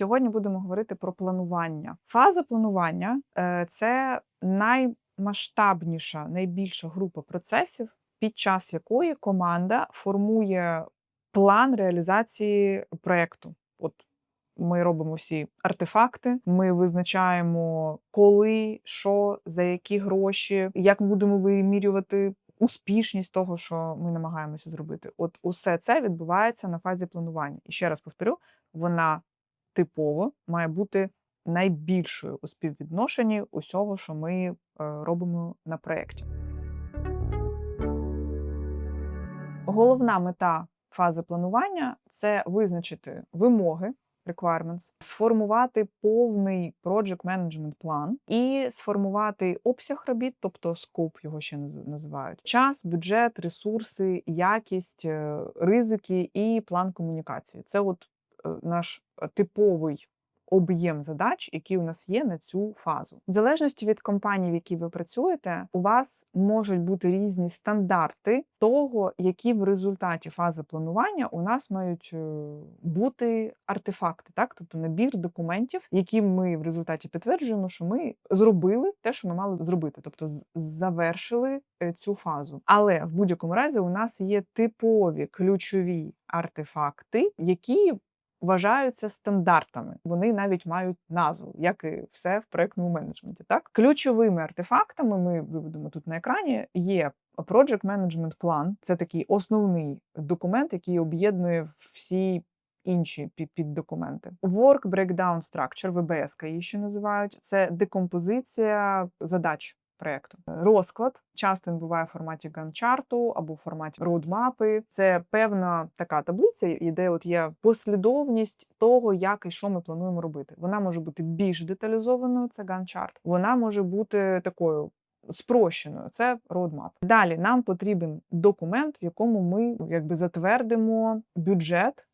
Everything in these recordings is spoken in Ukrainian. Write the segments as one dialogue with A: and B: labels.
A: Сьогодні будемо говорити про планування. Фаза планування е, це наймасштабніша, найбільша група процесів, під час якої команда формує план реалізації проєкту. От ми робимо всі артефакти, ми визначаємо, коли, що, за які гроші, як ми будемо вимірювати успішність того, що ми намагаємося зробити. От усе це відбувається на фазі планування. І ще раз повторю, вона типово має бути найбільшою у співвідношенні усього, що ми е, робимо на проєкті. Головна мета фази планування це визначити вимоги. Requirements, сформувати повний project management план і сформувати обсяг робіт, тобто скоп його ще називають, час, бюджет, ресурси, якість, е, ризики і план комунікації. Це от наш е, типовий об'єм задач, які у нас є на цю фазу. В залежності від компанії, в якій ви працюєте, у вас можуть бути різні стандарти того, які в результаті фази планування у нас мають е, бути артефакти, так тобто набір документів, які ми в результаті підтверджуємо, що ми зробили те, що ми мали зробити, тобто завершили е, цю фазу. Але в будь-якому разі у нас є типові ключові артефакти, які вважаються стандартами. Вони навіть мають назву, як і все в проектному менеджменті. Так, ключовими артефактами ми виведемо тут на екрані. Є Project Management Plan. Це такий основний документ, який об'єднує всі. Інші пі- піддокументи. Work Breakdown Structure, ВБС її ще називають. Це декомпозиція задач проєкту. Розклад часто він буває в форматі ганчарту або в форматі роудмапи. Це певна така таблиця, де от є послідовність того, як і що ми плануємо робити. Вона може бути більш деталізованою, це ганчарт. Вона може бути такою. Спрощеною, це roadmap. Далі нам потрібен документ, в якому ми якби затвердимо бюджет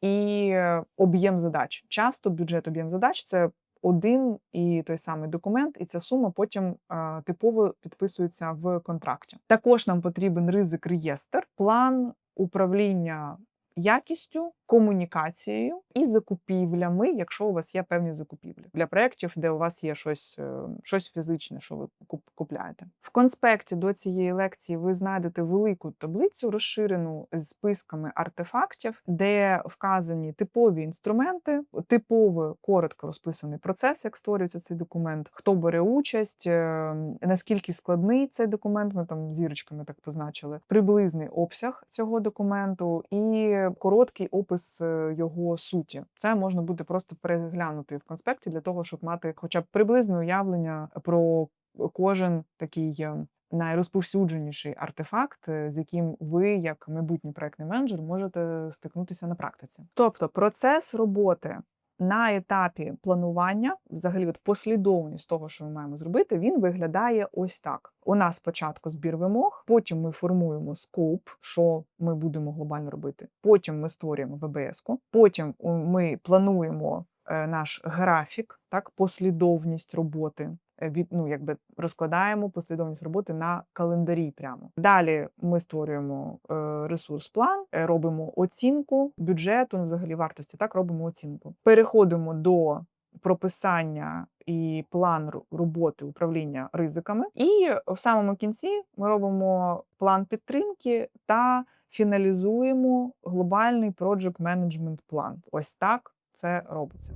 A: і е, об'єм задач. Часто бюджет об'єм задач це один і той самий документ, і ця сума потім е, типово підписується в контракті. Також нам потрібен ризик реєстр, план управління якістю, комунікацією і закупівлями, якщо у вас є певні закупівлі для проєктів, де у вас є щось, е, щось фізичне, що ви купляєте. В конспекті до цієї лекції ви знайдете велику таблицю, розширену з списками артефактів, де вказані типові інструменти, типово коротко розписаний процес, як створюється цей документ, хто бере участь, е, наскільки складний цей документ. Ми там зірочками так позначили, приблизний обсяг цього документу і короткий опис е, його суті. Це можна буде просто переглянути в конспекті для того, щоб мати хоча б приблизне уявлення про кожен такий. е, Найрозповсюдженіший артефакт, е, з яким ви, як майбутній проектний менеджер, можете стикнутися на практиці. Тобто процес роботи на етапі планування, взагалі, от послідовність того, що ми маємо зробити, він виглядає ось так: у нас спочатку збір вимог, потім ми формуємо скоп, що ми будемо глобально робити. Потім ми створюємо ВБС-ку, потім ми плануємо е, наш графік, так, послідовність роботи. Е, Від ну, якби розкладаємо послідовність роботи на календарі прямо. Далі ми створюємо е, ресурс-план, е, робимо оцінку бюджету, ну, взагалі вартості. Так робимо оцінку. Переходимо до прописання і план роботи управління ризиками. І в самому кінці ми робимо план підтримки та фіналізуємо глобальний project management план. Ось так це робиться.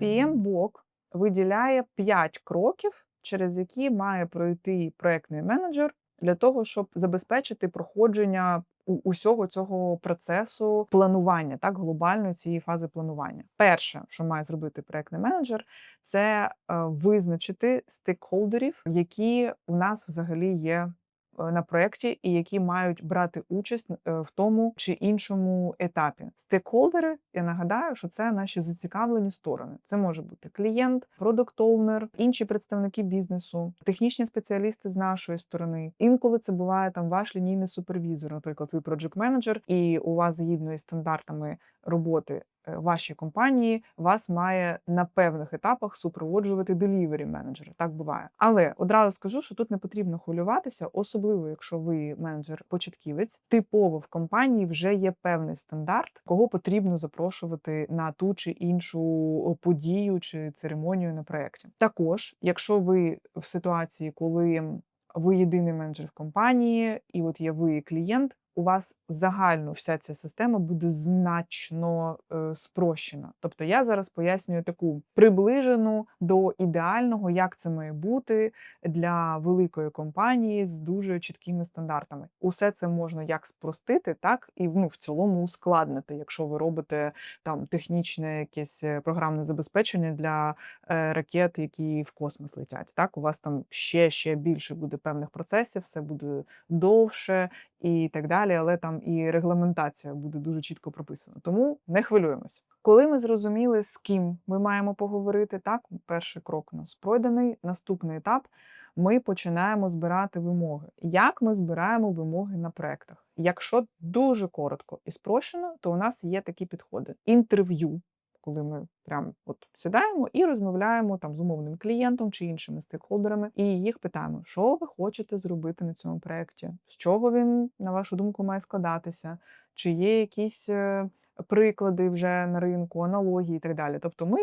A: PM-блок виділяє 5 кроків, через які має пройти проектний менеджер для того, щоб забезпечити проходження усього цього процесу планування, так глобальної цієї фази планування. Перше, що має зробити проектний менеджер, це е, визначити стейкхолдерів, які у нас взагалі є на проєкті і які мають брати участь е, в тому чи іншому етапі. Стейкхолдери, я нагадаю, що це наші зацікавлені сторони. Це може бути клієнт, продукт-оунер, інші представники бізнесу, технічні спеціалісти з нашої сторони. Інколи це буває там ваш лінійний супервізор, наприклад, ви проджект менеджер, і у вас згідно із стандартами роботи е, вашій компанії вас має на певних етапах супроводжувати делівері менеджер. Так буває. Але одразу скажу, що тут не потрібно хвилюватися, особливо якщо ви менеджер початківець. Типово в компанії вже є певний стандарт, кого потрібно запрошувати на ту чи іншу подію чи церемонію на проєкті. Також, якщо ви в ситуації, коли ви єдиний менеджер в компанії, і от є ви клієнт. У вас загально вся ця система буде значно е, спрощена. Тобто я зараз пояснюю таку приближену до ідеального, як це має бути для великої компанії з дуже чіткими стандартами. Усе це можна як спростити, так і ну, в цілому ускладнити, якщо ви робите там технічне якесь е, програмне забезпечення для е, ракет, які в космос летять. Так, у вас там ще ще більше буде певних процесів, все буде довше і так далі, але там і регламентація буде дуже чітко прописана. Тому не хвилюємось. Коли ми зрозуміли, з ким ми маємо поговорити, так перший крок у нас пройдений. Наступний етап ми починаємо збирати вимоги. Як ми збираємо вимоги на проектах? Якщо дуже коротко і спрощено, то у нас є такі підходи: інтерв'ю. Коли ми прям от сідаємо і розмовляємо там з умовним клієнтом чи іншими стейкхолдерами, і їх питаємо, що ви хочете зробити на цьому проєкті, з чого він, на вашу думку, має складатися, чи є якісь е, приклади вже на ринку, аналогії і так далі. Тобто ми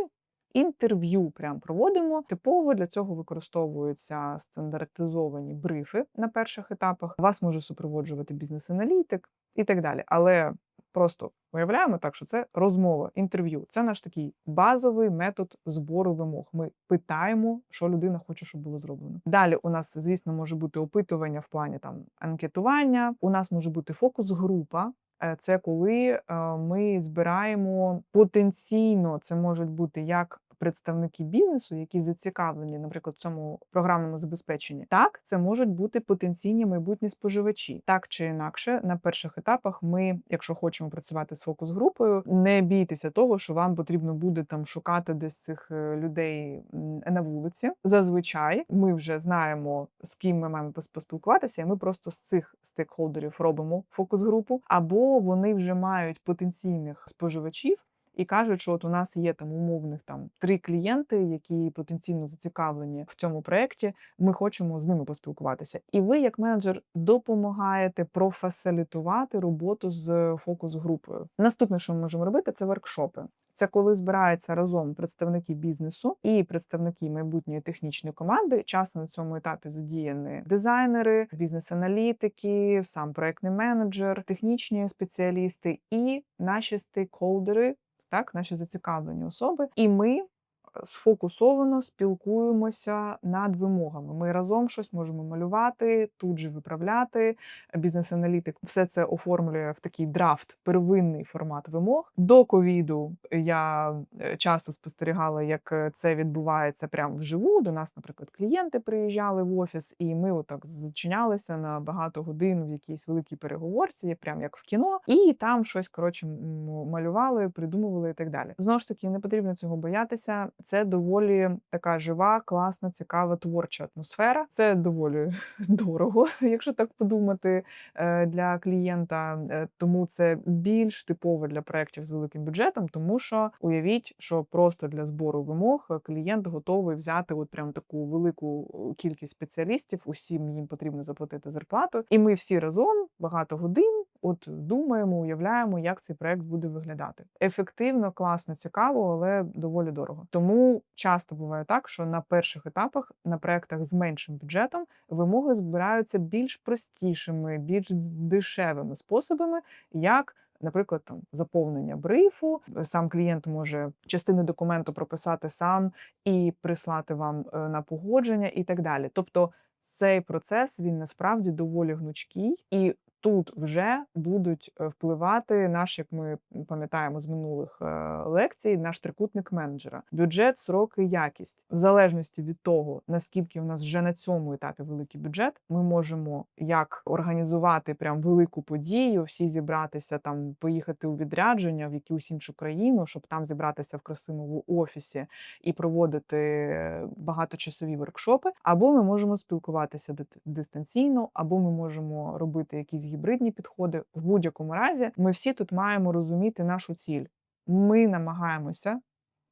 A: інтерв'ю прям проводимо. Типово для цього використовуються стандартизовані брифи на перших етапах. Вас може супроводжувати бізнес-аналітик і так далі. Але просто уявляємо так, що це розмова, інтерв'ю. Це наш такий базовий метод збору вимог. Ми питаємо, що людина хоче, щоб було зроблено. Далі у нас, звісно, може бути опитування в плані там анкетування. У нас може бути фокус-група. Е, Це коли е, ми збираємо потенційно, це можуть бути як представники бізнесу, які зацікавлені, наприклад, в цьому програмному забезпеченні. Так, це можуть бути потенційні майбутні споживачі. Так чи інакше, на перших етапах ми, якщо хочемо працювати з фокус-групою, не бійтеся того, що вам потрібно буде там шукати десь цих е, людей на вулиці. Зазвичай ми вже знаємо, з ким ми маємо поспілкуватися, і ми просто з цих стейкхолдерів робимо фокус-групу, або вони вже мають потенційних споживачів. І кажуть, що от у нас є там умовних там три клієнти, які потенційно зацікавлені в цьому проєкті. Ми хочемо з ними поспілкуватися. І ви, як менеджер, допомагаєте профасилітувати роботу з фокус-групою. Наступне, що ми можемо робити, це воркшопи. Це коли збираються разом представники бізнесу і представники майбутньої технічної команди. Часто на цьому етапі задіяні дизайнери, бізнес-аналітики, сам проектний менеджер, технічні спеціалісти і наші стейкхолдери, так, наші зацікавлені особи. І ми сфокусовано спілкуємося над вимогами. Ми разом щось можемо малювати, тут же виправляти. Бізнес-аналітик все це оформлює в такий драфт, первинний формат вимог. До ковіду я е, часто спостерігала, як е, це відбувається прямо вживу. До нас, наприклад, клієнти приїжджали в офіс, і ми отак зачинялися на багато годин в якійсь великій переговорці, прям як в кіно, і там щось коротше малювали, придумували і так далі. Знову ж таки, не потрібно цього боятися. Це доволі така жива, класна, цікава творча атмосфера. Це доволі дорого, якщо так подумати, е, для клієнта. Е, Тому це більш типово для проєктів з великим бюджетом, тому що уявіть, що просто для збору вимог е, клієнт готовий взяти от прям таку велику кількість спеціалістів. Усім їм потрібно заплатити зарплату, і ми всі разом багато годин. От думаємо, уявляємо, як цей проект буде виглядати. Ефективно, класно, цікаво, але доволі дорого. Тому часто буває так, що на перших етапах на проектах з меншим бюджетом вимоги збираються більш простішими, більш дешевими способами, як Наприклад, там заповнення брифу, сам клієнт може частину документу прописати сам і прислати вам е, на погодження, і так далі. Тобто цей процес він насправді доволі гнучкий, і тут вже будуть е, впливати наш, як ми пам'ятаємо з минулих е, лекцій, наш трикутник менеджера: бюджет, сроки, якість. В залежності від того, наскільки в нас вже на цьому етапі великий бюджет, ми можемо як організувати прям велику подію, всі зібратися там, поїхати у відрядження в якусь іншу країну, щоб там зібратися в красивому офісі і проводити е, багаточасові воркшопи, або ми можемо спілкуватися дистанційно, або ми можемо робити якісь гібридні підходи. В будь-якому разі ми всі тут маємо розуміти нашу ціль. ми намагаємося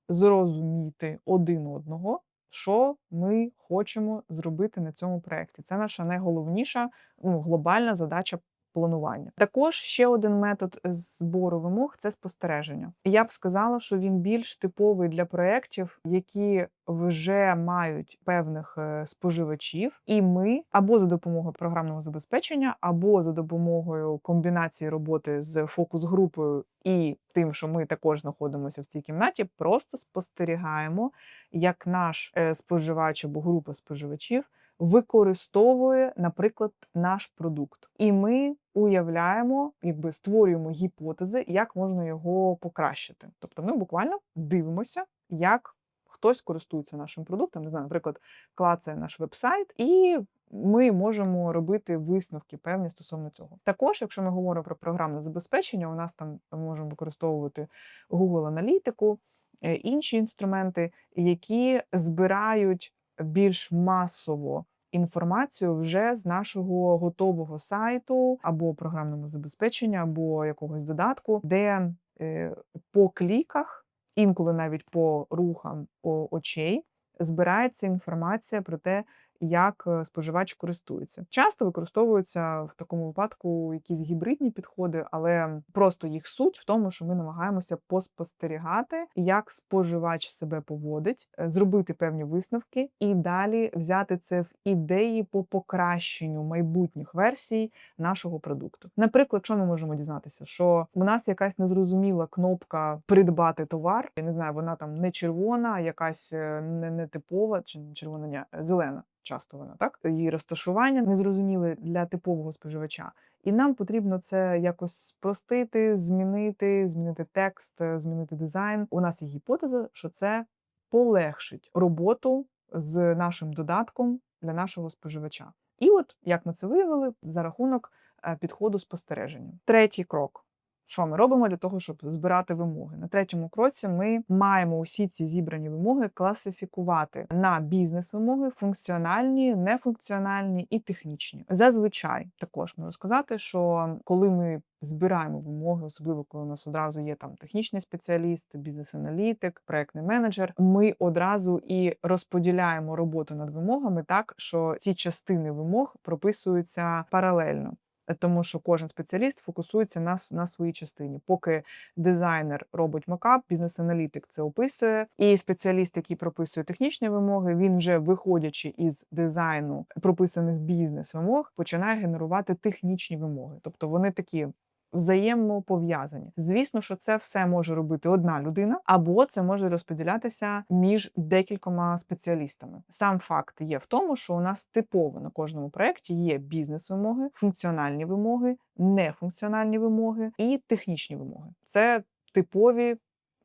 A: зрозуміти один одного, що ми хочемо зробити на цьому проєкті. Це наша найголовніша ну, глобальна задача планування. Також ще один метод збору вимог це спостереження. Я б сказала, що він більш типовий для проєктів, які вже мають певних е, споживачів, і ми або за допомогою програмного забезпечення, або за допомогою комбінації роботи з фокус-групою і тим, що ми також знаходимося в цій кімнаті, просто спостерігаємо, як наш е, споживач або група споживачів використовує, наприклад, наш продукт, і ми уявляємо, якби створюємо гіпотези, як можна його покращити. Тобто, ми буквально дивимося, як хтось користується нашим продуктом, не знаю, наприклад, клацає наш веб-сайт, і ми можемо робити висновки певні стосовно цього. Також, якщо ми говоримо про програмне забезпечення, у нас там можемо використовувати Google аналітику, е, інші інструменти, які збирають більш масово інформацію вже з нашого готового сайту або програмного забезпечення, або якогось додатку, де е, по кліках, інколи навіть по рухам очей, збирається інформація про те, як е, споживач користується. Часто використовуються в такому випадку якісь гібридні підходи, але просто їх суть в тому, що ми намагаємося поспостерігати, як споживач себе поводить, е, зробити певні висновки і далі взяти це в ідеї по покращенню майбутніх версій нашого продукту. Наприклад, що ми можемо дізнатися, що у нас якась незрозуміла кнопка придбати товар. Я не знаю, вона там не червона, а якась е, не, не типова чи червона, ні, зелена часто вона так. Її розташування незрозуміле для типового споживача. І нам потрібно це якось спростити, змінити, змінити текст, е, змінити дизайн. У нас є гіпотеза, що це полегшить роботу з нашим додатком для нашого споживача. І от як ми це виявили за рахунок е, підходу спостереження. Третій крок. Що ми робимо для того, щоб збирати вимоги? На третьому кроці ми маємо усі ці зібрані вимоги класифікувати на бізнес-вимоги, функціональні, нефункціональні і технічні. Зазвичай також можу сказати, що коли ми збираємо вимоги, особливо коли у нас одразу є там технічний спеціаліст, бізнес-аналітик, проектний менеджер, ми одразу і розподіляємо роботу над вимогами так, що ці частини вимог прописуються паралельно. Тому що кожен спеціаліст фокусується на на своїй частині. Поки дизайнер робить макап, бізнес-аналітик це описує, і спеціаліст, який прописує технічні вимоги, він вже виходячи із дизайну прописаних бізнес-вимог, починає генерувати технічні вимоги. Тобто вони такі взаємопов'язані. Звісно, що це все може робити одна людина, або це може розподілятися між декількома спеціалістами. Сам факт є в тому, що у нас типово на кожному проєкті є бізнес-вимоги, функціональні вимоги, нефункціональні вимоги і технічні вимоги. Це типові.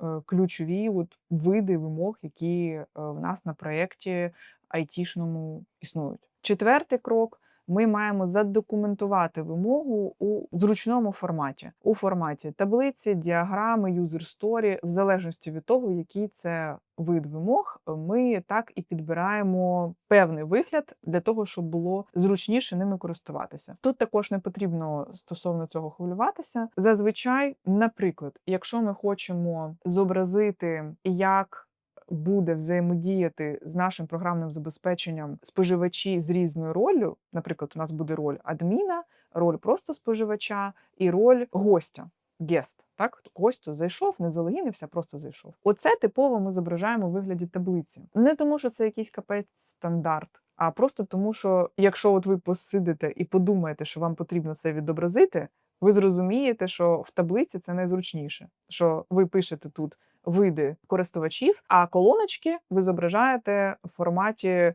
A: Е, ключові от види вимог, які е, в нас на проєкті айтішному існують. Четвертий крок ми маємо задокументувати вимогу у зручному форматі, у форматі таблиці, діаграми, юзер сторі, в залежності від того, який це вид вимог, ми так і підбираємо певний вигляд для того, щоб було зручніше ними користуватися. Тут також не потрібно стосовно цього хвилюватися. Зазвичай, наприклад, якщо ми хочемо зобразити, як буде взаємодіяти з нашим програмним забезпеченням споживачі з різною ролью. Наприклад, у нас буде роль адміна, роль просто споживача і роль гостя. Гест, так гость зайшов, не залогінився, просто зайшов. Оце типово ми зображаємо у вигляді таблиці. Не тому, що це якийсь капець стандарт, а просто тому, що якщо от ви посидите і подумаєте, що вам потрібно це відобразити, ви зрозумієте, що в таблиці це найзручніше. Що ви пишете тут види користувачів, а колоночки ви зображаєте в форматі е,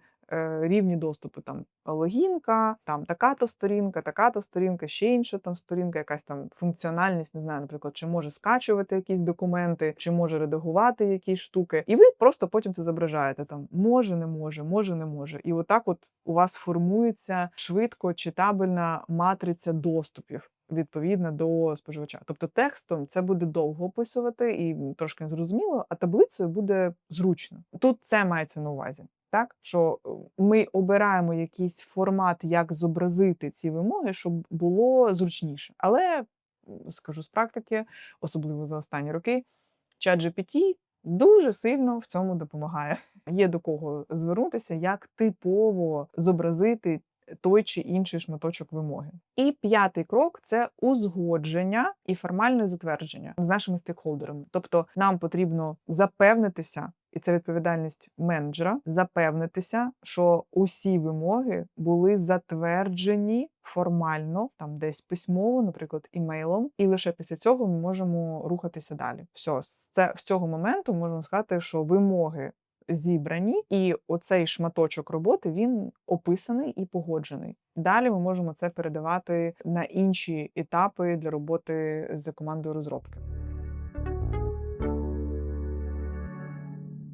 A: рівні доступу. Там логінка, там така-то сторінка, така-то сторінка, ще інша там сторінка, якась там функціональність, не знаю, наприклад, чи може скачувати якісь документи, чи може редагувати якісь штуки. І ви просто потім це зображаєте. Там може, не може, може, не може. І отак, от у вас формується швидко читабельна матриця доступів відповідна до споживача. Тобто текстом це буде довго описувати і трошки незрозуміло, а таблицею буде зручно. Тут це мається на увазі. Так, що е, ми обираємо якийсь формат, як зобразити ці вимоги, щоб було зручніше. Але скажу з практики, особливо за останні роки, ChatGPT дуже сильно в цьому допомагає. Є до кого звернутися, як типово зобразити той чи інший шматочок вимоги. І п'ятий крок це узгодження і формальне затвердження з нашими стейкхолдерами. Тобто нам потрібно запевнитися, і це відповідальність менеджера, запевнитися, що усі вимоги були затверджені формально, там десь письмово, наприклад, імейлом, і лише після цього ми можемо рухатися далі. Все, з це з цього моменту можемо сказати, що вимоги зібрані, і оцей шматочок роботи він описаний і погоджений. Далі ми можемо це передавати на інші етапи для роботи з командою розробки.